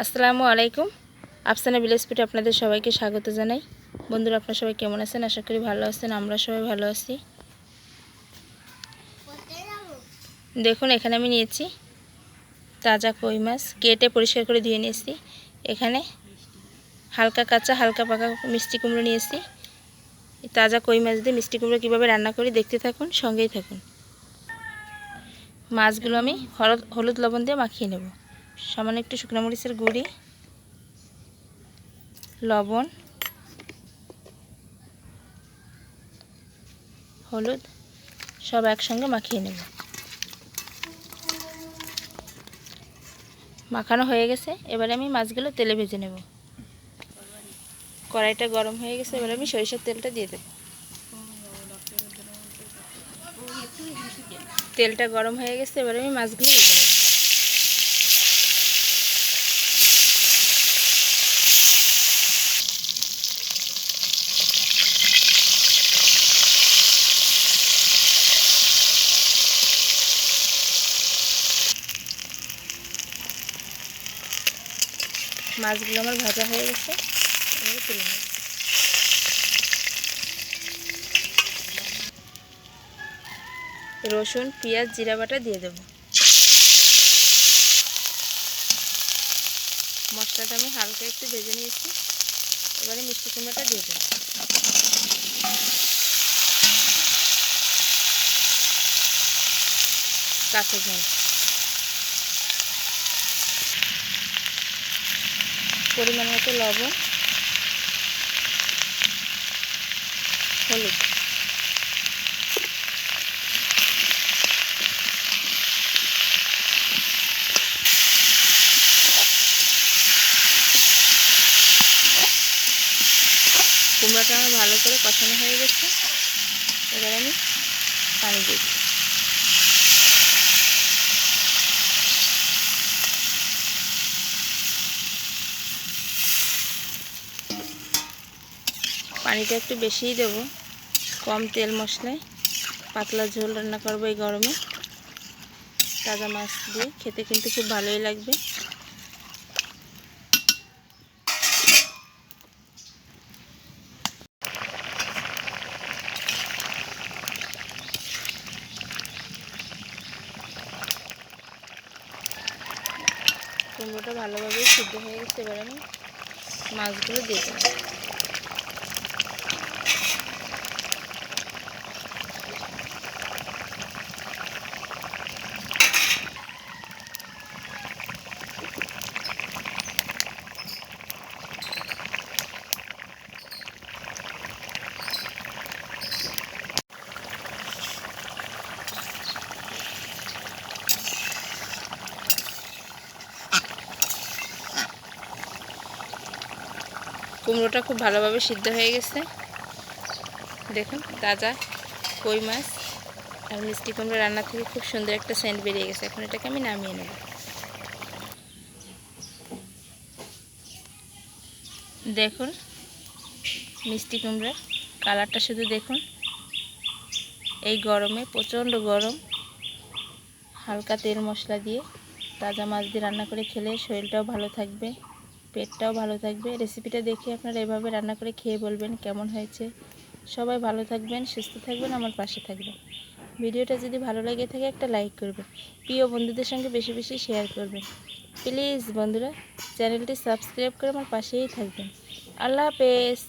আসসালামু আলাইকুম। আফসানা ভিলেজপিটে আপনাদের সবাইকে স্বাগত জানাই। বন্ধুরা, আপনারা সবাই কেমন আছেন? আশা করি ভালো আছেন, আমরা সবাই ভালো আছি। দেখুন, এখানে আমি নিয়েছি তাজা কই মাছ। কেটে পরিষ্কার করে ধুয়ে নিয়েছি। এখানে হালকা কাঁচা, হালকা পাকা মিষ্টি কুমড়ো নিয়েছি। তাজা কই মাছ দিয়ে মিষ্টি কুমড়ো কীভাবে রান্না করি দেখতে থাকুন, সঙ্গেই থাকুন। মাছগুলো আমি হলুদ হলুদ লবণ দিয়ে মাখিয়ে নেব। সামান্য একটু শুকনো মরিচের গুঁড়ি, লবণ, হলুদ, সব একসঙ্গে মাখিয়ে নেব। মাখানো হয়ে গেছে, এবারে আমি মাছগুলো তেলে ভেজে নেব। কড়াইটা গরম হয়ে গেছে, এবারে আমি সরিষার তেলটা দিয়ে দেব। তেলটা গরম হয়ে গেছে, এবারে আমি মাছগুলো ভেজে নেব। মাছগুলো আমার ভাজা হয়ে গেছে। তুলে রসুন, পেঁয়াজ, জিরা বাটা দিয়ে দেব। মশলাটা আমি হালকা একটু ভেজে নিয়েছি। এবারে মিষ্টি কুমড়োটা দিয়ে দেব। কাঁচা ঝাল। পরিমাণ মতো লবণ, হলুদ। কুমড়াটা আমার ভালো করে কষানো হয়ে গেছে। এবার আমি পানি দিয়ে পানিটা একটু বেশিই দেব। কম তেল মশলায়। পাতলা ঝোল রান্না করব এই গরমে। তাজা মাছ দিয়ে খেতে কিন্তু খুব ভালোই লাগবে। কুমড়োটা ভালোভাবে সিদ্ধ হয়ে গেছে, এবার আমি মাছগুলো দিয়ে দেবো। কুমড়োটা খুব ভালোভাবে সিদ্ধ হয়ে গেছে। দেখুন তাজা কই মাছ আর মিষ্টি কুমড়ো রান্না থেকে খুব সুন্দর একটা সেন্ট বেরিয়ে গেছে। এখন এটাকে আমি নামিয়ে নেব। দেখুন, মিষ্টি কুমড়োর কালারটা শুধু দেখুন। এই গরমে প্রচণ্ড গরম, হালকা তেল মশলা দিয়ে তাজা মাছ দিয়ে রান্না করে খেলে শরীরটাও ভালো থাকবে। পেটটাও ভালো থাকবে। রেসিপিটা দেখে আপনারা এভাবে রান্না করে খেয়ে বলবেন কেমন হয়েছে। সবাই ভালো থাকবেন, সুস্থ থাকবেন, আমার পাশে থাকবেন। ভিডিওটা যদি ভালো লাগে থাকে একটা লাইক করবেন। প্রিয় বন্ধুদের সঙ্গে বেশি বেশি শেয়ার করবেন। প্লিজ বন্ধুরা, চ্যানেলটি সাবস্ক্রাইব করে আমার পাশেই থাকবেন। আল্লাহ হাফেজ।